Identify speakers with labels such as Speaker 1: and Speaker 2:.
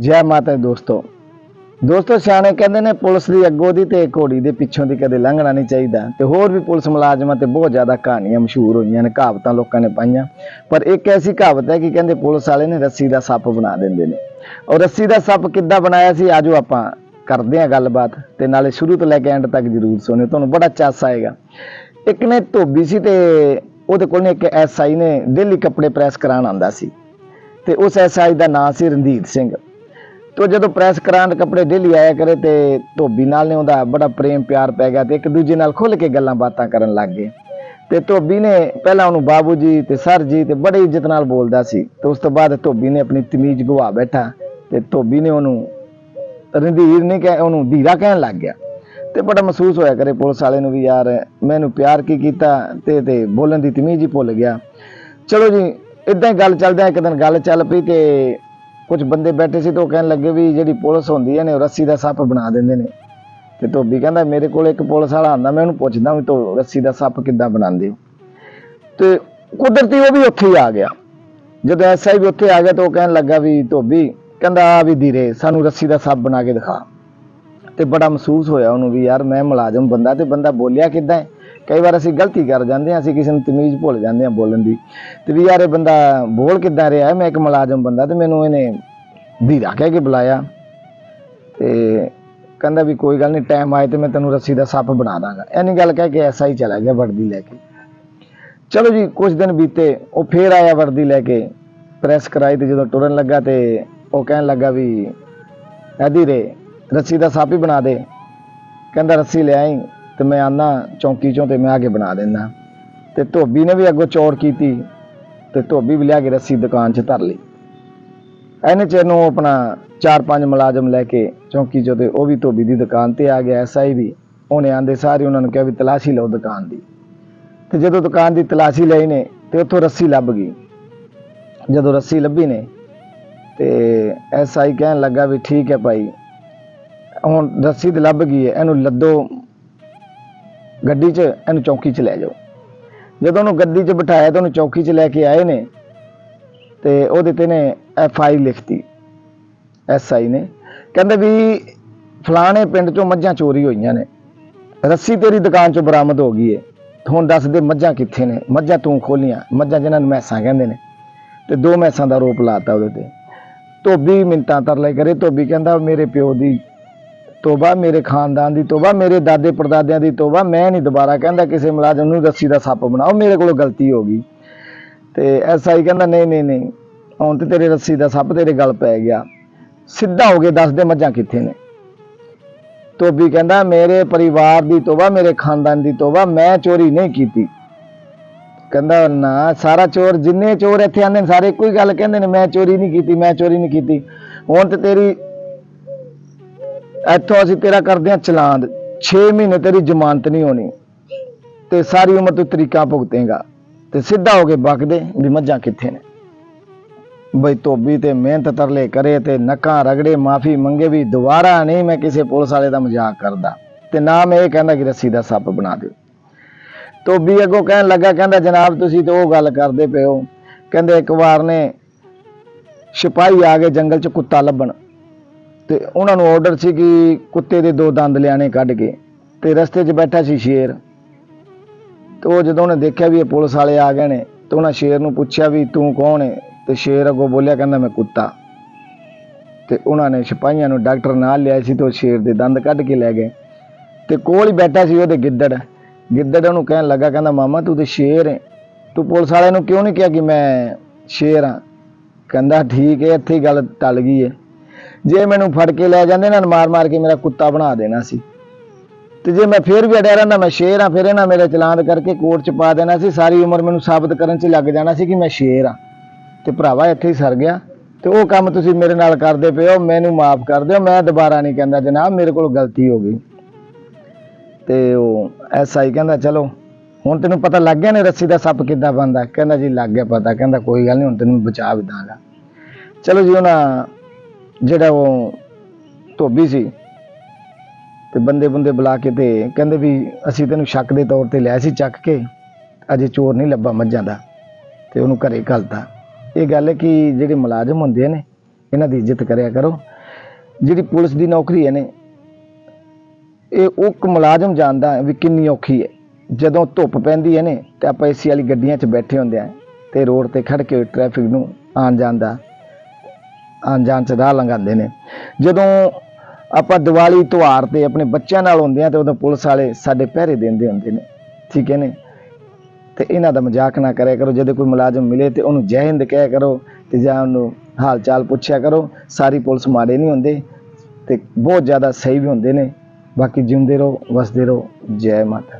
Speaker 1: ਜੈ ਮਾਤਾ ਦੋਸਤੋ। ਦੋਸਤੋ, ਸਿਆਣੇ ਕਹਿੰਦੇ ਨੇ ਪੁਲਿਸ ਦੀ ਅੱਗੋਂ ਦੀ ਤੇ ਘੋੜੀ ਦੇ ਪਿੱਛੋਂ ਦੀ ਕਦੇ ਲੰਘਣਾ ਨਹੀਂ ਚਾਹੀਦਾ। ਤੇ ਹੋਰ ਵੀ ਪੁਲਿਸ ਮੁਲਾਜ਼ਮਾਂ ਤੇ ਬਹੁਤ ਜ਼ਿਆਦਾ ਕਹਾਣੀਆਂ ਮਸ਼ਹੂਰ ਹੋਈਆਂ ਨੇ, ਕਹਾਵਤਾਂ ਲੋਕਾਂ ਨੇ ਪਾਈਆਂ। ਪਰ ਇੱਕ ਐਸੀ ਕਹਾਵਤ ਹੈ ਕਿ ਕਹਿੰਦੇ ਪੁਲਿਸ ਵਾਲੇ ਨੇ ਰੱਸੀ ਦਾ ਸੱਪ ਬਣਾ ਦਿੰਦੇ ਨੇ। ਔਰ ਰੱਸੀ ਦਾ ਸੱਪ ਕਿੱਦਾਂ ਬਣਾਇਆ ਸੀ, ਆਜੋ ਆਪਾਂ ਕਰਦੇ ਹਾਂ ਗੱਲਬਾਤ ਤੇ ਨਾਲੇ ਸ਼ੁਰੂ ਤੋਂ ਲੈ ਕੇ ਐਂਡ ਤੱਕ ਜ਼ਰੂਰ ਸੁਣਿਓ, ਤੁਹਾਨੂੰ ਬੜਾ ਚਾਸ ਆਏਗਾ। ਇੱਕ ਨੇ ਧੋਬੀ ਸੀ ਤੇ ਉਹਦੇ ਕੋਲ ਨੇ ਇੱਕ ਐਸਆਈ ਨੇ ਦਿੱਲੀ ਕੱਪੜੇ ਪ੍ਰੈਸ ਕਰਾਉਣ ਆਂਦਾ ਸੀ। ਤੇ ਉਸ ਐਸਆਈ ਦਾ ਨਾਂ ਸੀ ਰਣਜੀਤ ਸਿੰਘ। ਤੋ ਜਦੋਂ ਪ੍ਰੈਸ ਕਰਾਉਣ ਕੱਪੜੇ ਡੇਲੀ ਆਇਆ ਕਰੇ ਤੇ ਧੋਬੀ ਨਾਲ ਨੇ ਉਹਦਾ ਬੜਾ ਪ੍ਰੇਮ ਪਿਆਰ ਪੈ ਗਿਆ ਤੇ ਇੱਕ ਦੂਜੇ ਨਾਲ ਖੁੱਲ ਕੇ ਗੱਲਾਂ ਬਾਤਾਂ ਕਰਨ ਲੱਗ ਗਏ। ਤੇ ਧੋਬੀ ਨੇ ਪਹਿਲਾਂ ਉਹਨੂੰ ਬਾਬੂ ਜੀ ਤੇ ਸਰ ਜੀ ਤੇ ਬੜੀ ਇੱਜ਼ਤ ਨਾਲ ਬੋਲਦਾ ਸੀ, ਤੇ ਉਸ ਤੋਂ ਬਾਅਦ ਧੋਬੀ ਨੇ ਆਪਣੀ ਤਮੀਜ਼ ਗਵਾ ਬੈਠਾ ਤੇ ਧੋਬੀ ਨੇ ਉਹਨੂੰ ਰਣਧੀਰ ਨੇ ਕਹਿ, ਉਹਨੂੰ ਧੀਰਾ ਕਹਿਣ ਲੱਗ ਗਿਆ। ਤੇ ਬੜਾ ਮਹਿਸੂਸ ਹੋਇਆ ਕਰੇ ਪੁਲਿਸ ਵਾਲੇ ਨੂੰ ਵੀ, ਯਾਰ, ਮੈਨੂੰ ਪਿਆਰ ਕੀ ਕੀਤਾ? ਤੇ ਤੇ ਬੋਲਣ ਦੀ ਤਮੀਜ਼ ਹੀ ਭੁੱਲ ਗਿਆ। ਚਲੋ ਜੀ ਇਦਾਂ ਹੀ ਗੱਲ ਚੱਲਦਿਆਂ ਇੱਕ ਦਿਨ ਗੱਲ ਚੱਲ ਪਈ ਤੇ ਕੁਝ ਬੰਦੇ ਬੈਠੇ ਸੀ ਤੇ ਉਹ ਕਹਿਣ ਲੱਗੇ ਵੀ ਜਿਹੜੀ ਪੁਲਿਸ ਹੁੰਦੀ ਹੈ ਨੇ, ਉਹ ਰੱਸੀ ਦਾ ਸੱਪ ਬਣਾ ਦਿੰਦੇ ਨੇ। ਤੇ ਧੋਬੀ ਕਹਿੰਦਾ, ਮੇਰੇ ਕੋਲ ਇੱਕ ਪੁਲਿਸ ਵਾਲਾ ਆਂਦਾ ਮੈਂ ਉਹਨੂੰ ਪੁੱਛਦਾ ਵੀ ਤੂੰ ਰੱਸੀ ਦਾ ਸੱਪ ਕਿੱਦਾਂ ਬਣਾਉਂਦੇ ਹੋ? ਤੇ ਕੁਦਰਤੀ ਉਹ ਵੀ ਉੱਥੇ ਹੀ ਆ ਗਿਆ। ਜਦੋਂ ਐਸਆਈ ਵੀ ਉੱਥੇ ਆ ਗਿਆ ਤਾਂ ਉਹ ਕਹਿਣ ਲੱਗਾ ਵੀ ਧੋਬੀ, ਕਹਿੰਦਾ, ਆ ਵੀ ਧੀਰੇ, ਸਾਨੂੰ ਰੱਸੀ ਦਾ ਸੱਪ ਬਣਾ ਕੇ ਦਿਖਾ। ਤੇ ਬੜਾ ਮਹਿਸੂਸ ਹੋਇਆ ਉਹਨੂੰ ਵੀ, ਯਾਰ, ਮੈਂ ਮੁਲਾਜ਼ਮ ਬੰਦਾ ਤੇ ਬੰਦਾ ਬੋਲਿਆ ਕਿੱਦਾਂ ਕਈ ਵਾਰ ਅਸੀਂ ਗਲਤੀ ਕਰ ਜਾਂਦੇ ਹਾਂ, ਅਸੀਂ ਕਿਸੇ ਨੂੰ ਤਮੀਜ਼ ਭੁੱਲ ਜਾਂਦੇ ਹਾਂ ਬੋਲਣ ਦੀ। ਤੇ ਵੀ ਯਾਰ ਇਹ ਬੰਦਾ ਬੋਲ ਕਿੱਦਾਂ ਰਿਹਾ ਮੈਂ ਇੱਕ ਮੁਲਾਜ਼ਮ ਬੰਦਾ ਤੇ ਮੈਨੂੰ ਇਹਨੇ ਵੀਰਾ ਕਹਿ ਕੇ ਬੁਲਾਇਆ। ਤੇ ਕਹਿੰਦਾ ਵੀ ਕੋਈ ਗੱਲ ਨਹੀਂ ਟਾਈਮ ਆਏ ਤੇ ਮੈਂ ਤੈਨੂੰ ਰੱਸੀ ਦਾ ਸੱਪ ਬਣਾ ਦਾਂਗਾ। ਐਨੀ ਗੱਲ ਕਹਿ ਕੇ ਐਸਾ ਹੀ ਚਲਾ ਗਿਆ ਵਰਦੀ ਲੈ ਕੇ। ਚਲੋ ਜੀ ਕੁਝ ਦਿਨ ਬੀਤੇ, ਉਹ ਫੇਰ ਆਇਆ ਵਰਦੀ ਲੈ ਕੇ ਪ੍ਰੈਸ ਕਰਾਈ ਤੇ ਜਦੋਂ ਟੁਰਨ ਲੱਗਾ ਤੇ ਉਹ ਕਹਿਣ ਲੱਗਾ ਵੀ, ਐਦੀ ਰੇ, ਰੱਸੀ ਦਾ ਸੱਪ ਹੀ ਬਣਾ ਦੇ। ਕਹਿੰਦਾ, ਰੱਸੀ ਲੈ ਆਈ। ਤੇ ਮੈਂ ਆਨਾ ਚੌਂਕੀ ਚੋਂ ਤੇ ਮੈਂ ਆ ਕੇ ਬਣਾ ਦਿੰਦਾ। ਤੇ ਧੋਬੀ ਨੇ ਵੀ ਅੱਗੋਂ ਚੋਰ ਕੀਤੀ ਤੇ ਧੋਬੀ ਵੀ ਲਿਆ ਕੇ ਰੱਸੀ ਦੁਕਾਨ 'ਚ ਧਰ ਲਈ। ਇਹਨੇ ਚਿਰ ਨੂੰ ਆਪਣਾ ਚਾਰ ਪੰਜ ਮੁਲਾਜ਼ਮ ਲੈ ਕੇ ਚੌਂਕੀ 'ਚੋਂ ਤੇ ਉਹ ਵੀ ਧੋਬੀ ਦੀ ਦੁਕਾਨ ਤੇ ਆ ਗਿਆ ਐਸਆਈ ਵੀ। ਉਹਨੇ ਆਂਦੇ ਸਾਰੇ ਉਹਨਾਂ ਨੂੰ ਕਿਹਾ ਵੀ ਤਲਾਸ਼ੀ ਲਓ ਦੁਕਾਨ ਦੀ। ਤੇ ਜਦੋਂ ਦੁਕਾਨ ਦੀ ਤਲਾਸ਼ੀ ਲਈ ਨੇ ਤੇ ਉੱਥੋਂ ਰੱਸੀ ਲੱਭ ਗਈ। ਜਦੋਂ ਰੱਸੀ ਲੱਭੀ ਨੇ ਤੇ ਐਸਆਈ ਕਹਿਣ ਲੱਗਾ ਵੀ ਠੀਕ ਹੈ ਭਾਈ, ਹੁਣ ਰੱਸੀ ਤੇ ਲੱਭ ਗਈ ਹੈ, ਇਹਨੂੰ ਲੱਦੋ ਗੱਡੀ 'ਚ, ਇਹਨੂੰ ਚੌਕੀ 'ਚ ਲੈ ਜਾਓ। ਜਦੋਂ ਉਹਨੂੰ ਗੱਡੀ 'ਚ ਬਿਠਾਇਆ ਤਾਂ ਉਹਨੂੰ ਚੌਕੀ 'ਚ ਲੈ ਕੇ ਆਏ ਨੇ, ਤੇ ਉਹਦੇ ਤੇ ਨੇ ਐਫ ਆਈ ਲਿਖਤੀ ਐਸਆਈ ਨੇ। ਕਹਿੰਦੇ ਵੀ ਫਲਾਣੇ ਪਿੰਡ 'ਚੋਂ ਮੱਝਾਂ ਚੋਰੀ ਹੋਈਆਂ ਨੇ। ਰੱਸੀ ਤੇਰੀ ਦੁਕਾਨ 'ਚੋਂ ਬਰਾਮਦ ਹੋ ਗਈ ਏ। ਹੁਣ ਦੱਸ ਦੇ ਮੱਝਾਂ ਕਿੱਥੇ ਨੇ? ਮੱਝਾਂ ਤੂੰ ਖੋਲੀਆਂ। ਮੱਝਾਂ ਜਿਹਨਾਂ ਨੂੰ ਮੈਸਾਂ ਕਹਿੰਦੇ ਨੇ। ਤੇ ਦੋ ਮੈਸਾਂ ਦਾ ਰੋਪ ਲਾਤਾ ਉਹਦੇ ਤੇ। ਧੋਬੀ ਮਿੰਤਾਂ ਤਰਲੇ ਕਰੇ। ਧੋਬੀ ਕਹਿੰਦਾ, ਮੇਰੇ ਪਿਓ ਦੀ ਤੋਬਾ ਮੇਰੇ ਖਾਨਦਾਨ ਦੀ, ਤੋਬਾ ਮੇਰੇ ਦਾਦੇ ਪੜਦਾਦਿਆਂ ਦੀ, ਤੋਬਾ ਮੈਂ ਨਹੀਂ ਦੁਬਾਰਾ ਕਹਿੰਦਾ ਕਿਸੇ ਮੁਲਾਜ਼ਮ ਨੂੰ ਰੱਸੀ ਦਾ ਸੱਪ ਬਣਾਓ, ਮੇਰੇ ਕੋਲੋਂ ਗਲਤੀ ਹੋ ਗਈ। ਤੇ ਐਸਆਈ ਕਹਿੰਦਾ, ਨਹੀਂ ਨਹੀਂ ਨਹੀਂ, ਹੁਣ ਤੇ ਤੇਰੇ ਰੱਸੀ ਦਾ ਸੱਪ ਤੇਰੇ ਗਲ ਪੈ ਗਿਆ। ਸਿੱਧਾ ਹੋ ਕੇ ਦੱਸ ਦੇ ਮੱਝਾਂ ਕਿੱਥੇ ਨੇ। ਤੋਬੀ ਕਹਿੰਦਾ, ਮੇਰੇ ਪਰਿਵਾਰ ਦੀ, ਤੋਬਾ ਮੇਰੇ ਖਾਨਦਾਨ ਦੀ, ਤੋਬਾ ਮੈਂ ਚੋਰੀ ਨਹੀਂ ਕੀਤੀ। ਕਹਿੰਦਾ, ਨਾ, ਸਾਰਾ ਚੋਰ, ਜਿੰਨੇ ਚੋਰ ਇੱਥੇ ਆਂਦੇ ਨੇ, ਸਾਰੇ ਇੱਕੋ ਹੀ ਗੱਲ ਕਹਿੰਦੇ ਨੇ, ਮੈਂ ਚੋਰੀ ਨਹੀਂ ਕੀਤੀ, ਮੈਂ ਚੋਰੀ ਨਹੀਂ ਕੀਤੀ। ਹੁਣ ਤੇ ਤੇਰੀ ਇੱਥੋਂ ਅਸੀਂ ਤੇਰਾ ਕਰਦੇ ਹਾਂ ਚਲਾਨ 6 ਮਹੀਨੇ ਤੇਰੀ ਜ਼ਮਾਨਤ ਨਹੀਂ ਹੋਣੀ। ਤੇ ਸਾਰੀ ਉਮਰ ਤੂੰ ਤਰੀਕਾ ਭੁਗਤੇਗਾ। ਤੇ ਸਿੱਧਾ ਹੋ ਕੇ ਬਕਦੇ ਵੀ ਮੱਝਾਂ ਕਿੱਥੇ ਨੇ? ਬਈ ਧੋਬੀ ਤੇ ਮਿਹਨਤ ਤਰਲੇ ਕਰੇ ਤੇ ਨੱਕਾਂ ਰਗੜੇ ਮਾਫੀ ਮੰਗੇ ਵੀ ਦੁਬਾਰਾ ਨਹੀਂ ਮੈਂ ਕਿਸੇ ਪੁਲਿਸ ਵਾਲੇ ਦਾ ਮਜ਼ਾਕ ਕਰਦਾ। ਤੇ ਨਾ ਮੈਂ ਇਹ ਕਹਿੰਦਾ ਕਿ ਰੱਸੀ ਦਾ ਸੱਪ ਬਣਾ ਦਿਓ। ਧੋਬੀ ਅੱਗੋਂ ਕਹਿਣ ਲੱਗਾ, ਕਹਿੰਦਾ, ਜਨਾਬ, ਤੁਸੀਂ ਤੇ ਉਹ ਗੱਲ ਕਰਦੇ ਪਏ ਹੋ। ਕਹਿੰਦੇ ਇੱਕ ਵਾਰ ਨੇ ਸਿਪਾਹੀ ਆ ਗਏ ਜੰਗਲ 'ਚ ਕੁੱਤਾ ਲੱਭਣ ਤੇ ਉਹਨਾਂ ਨੂੰ ਆਰਡਰ ਸੀ ਕਿ ਕੁੱਤੇ ਦੇ ਦੋ ਦੰਦ ਲਿਆਣੇ ਕੱਢ ਕੇ ਤੇ ਰਸਤੇ 'ਚ ਬੈਠਾ ਸੀ ਸ਼ੇਰ। ਤੇ ਉਹ ਜਦੋਂ ਉਹਨੇ ਦੇਖਿਆ ਵੀ ਇਹ ਪੁਲਿਸ ਵਾਲੇ ਆ ਗਏ ਨੇ, ਤੇ ਉਹਨਾਂ ਸ਼ੇਰ ਨੂੰ ਪੁੱਛਿਆ ਵੀ ਤੂੰ ਕੌਣ ਹੈ ਤੇ ਸ਼ੇਰ ਅੱਗੋਂ ਬੋਲਿਆ, ਕਹਿੰਦਾ ਮੈਂ ਕੁੱਤਾ। ਤੇ ਉਹਨਾਂ ਨੇ ਸਿਪਾਹੀਆਂ ਨੂੰ ਡਾਕਟਰ ਨਾਲ ਲਿਆ ਸੀ ਤੇ ਉਹ ਸ਼ੇਰ ਦੇ ਦੰਦ ਕੱਢ ਕੇ ਲੈ ਗਏ। ਤੇ ਕੋਲ ਹੀ ਬੈਠਾ ਸੀ ਉਹਦੇ ਗਿੱਦੜ। ਗਿੱਦੜ ਉਹਨੂੰ ਕਹਿਣ ਲੱਗਾ, ਕਹਿੰਦਾ, ਮਾਮਾ, ਤੂੰ ਤੇ ਸ਼ੇਰ ਹੈ ਤੂੰ ਪੁਲਿਸ ਵਾਲਿਆਂ ਨੂੰ ਕਿਉਂ ਨਹੀਂ ਕਿਹਾ ਕਿ ਮੈਂ ਸ਼ੇਰ ਹਾਂ ਕਹਿੰਦਾ, ਠੀਕ ਹੈ ਇੱਥੇ ਹੀ ਗੱਲ ਟਲ ਗਈ ਹੈ ਜੇ ਮੈਨੂੰ ਫੜ ਕੇ ਲੈ ਜਾਂਦੇ ਨਾ, ਮਾਰ ਮਾਰ ਕੇ ਮੇਰਾ ਕੁੱਤਾ ਬਣਾ ਦੇਣਾ ਸੀ। ਤੇ ਜੇ ਮੈਂ ਫੇਰ ਵੀ ਅੜਿਆ ਰਹਿੰਦਾ, ਮੈਂ ਸ਼ੇਰ ਹਾਂ ਫਿਰ ਇਹਨਾਂ ਮੇਰੇ ਚਲਾਨ ਕਰਕੇ ਕੋਰਟ 'ਚ ਪਾ ਦੇਣਾ ਸੀ। ਸਾਰੀ ਉਮਰ ਮੈਨੂੰ ਸਾਬਤ ਕਰਨ 'ਚ ਲੱਗ ਜਾਣਾ ਸੀ ਕਿ ਮੈਂ ਸ਼ੇਰ ਹਾਂ ਤੇ ਭਰਾਵਾ ਇੱਥੇ ਹੀ ਸਰ ਗਿਆ। ਤੇ ਉਹ ਕੰਮ ਤੁਸੀਂ ਮੇਰੇ ਨਾਲ ਕਰਦੇ ਪਏ ਹੋ, ਮੈਨੂੰ ਮਾਫ ਕਰ ਦਿਓ, ਮੈਂ ਦੁਬਾਰਾ ਨਹੀਂ ਕਹਿੰਦਾ, ਜਨਾਬ, ਮੇਰੇ ਕੋਲ ਗਲਤੀ ਹੋ ਗਈ। ਤੇ ਉਹ ਐਸਆਈ ਕਹਿੰਦਾ, ਚਲੋ, ਹੁਣ ਤੈਨੂੰ ਪਤਾ ਲੱਗ ਗਿਆ ਨੇ ਰੱਸੀ ਦਾ ਸੱਪ ਕਿੱਦਾਂ ਬਣਦਾ? ਕਹਿੰਦਾ, ਜੀ, ਲੱਗ ਗਿਆ ਪਤਾ। ਕਹਿੰਦਾ, ਕੋਈ ਗੱਲ ਨਹੀਂ, ਹੁਣ ਤੈਨੂੰ ਬਚਾ ਵੀ ਦਾਂਗਾ। ਚਲੋ ਜੀ, ਉਹਨਾਂ ਜਿਹੜਾ ਉਹ ਧੋਬੀ ਸੀ ਤੇ ਬੰਦੇ ਬੰਦੇ ਬੁਲਾ ਕੇ ਤੇ ਕਹਿੰਦੇ ਵੀ ਅਸੀਂ ਤੈਨੂੰ ਸ਼ੱਕ ਦੇ ਤੌਰ ਤੇ ਲਿਆ ਸੀ ਚੱਕ ਕੇ, ਅਜੇ ਚੋਰ ਨਹੀਂ ਲੱਭਾ ਮੱਝਾਂ ਦਾ ਤੇ ਉਹਨੂੰ ਘਰੇ ਘਲਤਾ। ਇਹ ਗੱਲ ਹੈ ਕਿ ਜਿਹੜੇ ਮੁਲਾਜ਼ਮ ਹੁੰਦੇ ਨੇ, ਇਹਨਾਂ ਦੀ ਇੱਜ਼ਤ ਕਰਿਆ ਕਰੋ। ਜਿਹੜੀ ਪੁਲਿਸ ਦੀ ਨੌਕਰੀ ਹੈ ਨੇ, ਇਹ ਉਹ ਮੁਲਾਜ਼ਮ ਜਾਣਦਾ ਵੀ ਕਿੰਨੀ ਔਖੀ ਹੈ। ਜਦੋਂ ਧੁੱਪ ਪੈਂਦੀ ਹੈ ਨੇ, ਤੇ ਆਪਾਂ ਏਸੀ ਵਾਲੀ ਗੱਡੀਆਂ 'ਚ ਬੈਠੇ ਹੁੰਦੇ ਆ ਤੇ ਰੋਡ ਤੇ ਖੜ ਕੇ ਟ੍ਰੈਫਿਕ ਨੂੰ ਆਉਣ ਜਾਣ ਦਾ ਆਉਣ ਜਾਣ 'ਚ ਰਾਹ ਲੰਘਾਉਂਦੇ ਨੇ। ਜਦੋਂ ਆਪਾਂ ਦੀਵਾਲੀ ਤਿਉਹਾਰ ਤੇ ਆਪਣੇ ਬੱਚਿਆਂ ਨਾਲ ਹੁੰਦੇ ਆ ਤੇ ਉਦੋਂ ਪੁਲਿਸ ਵਾਲੇ ਸਾਡੇ ਪਹਿਰੇ ਦਿੰਦੇ ਹੁੰਦੇ ਨੇ। ਠੀਕ ਹੈ ਨੇ ਤੇ ਇਹਨਾਂ ਦਾ ਮਜ਼ਾਕ ਨਾ ਕਰਿਆ ਕਰੋ, ਜਦੋਂ ਕੋਈ ਮੁਲਾਜ਼ਮ ਮਿਲੇ ਤੇ ਉਹਨੂੰ ਜੈ ਹਿੰਦ ਕਹਿਆ ਕਰੋ ਤੇ ਜਾਂ ਉਹਨੂੰ ਹਾਲ ਚਾਲ ਪੁੱਛਿਆ ਕਰੋ, ਸਾਰੀ ਪੁਲਿਸ ਮਾੜੇ ਨਹੀਂ ਹੁੰਦੇ ਤੇ ਬਹੁਤ ਜ਼ਿਆਦਾ ਸਹੀ ਵੀ ਹੁੰਦੇ ਨੇ। ਬਾਕੀ ਜਿਉਂਦੇ ਰਹੋ, ਵਸਦੇ ਰਹੋ। ਜੈ ਮਾਤਾ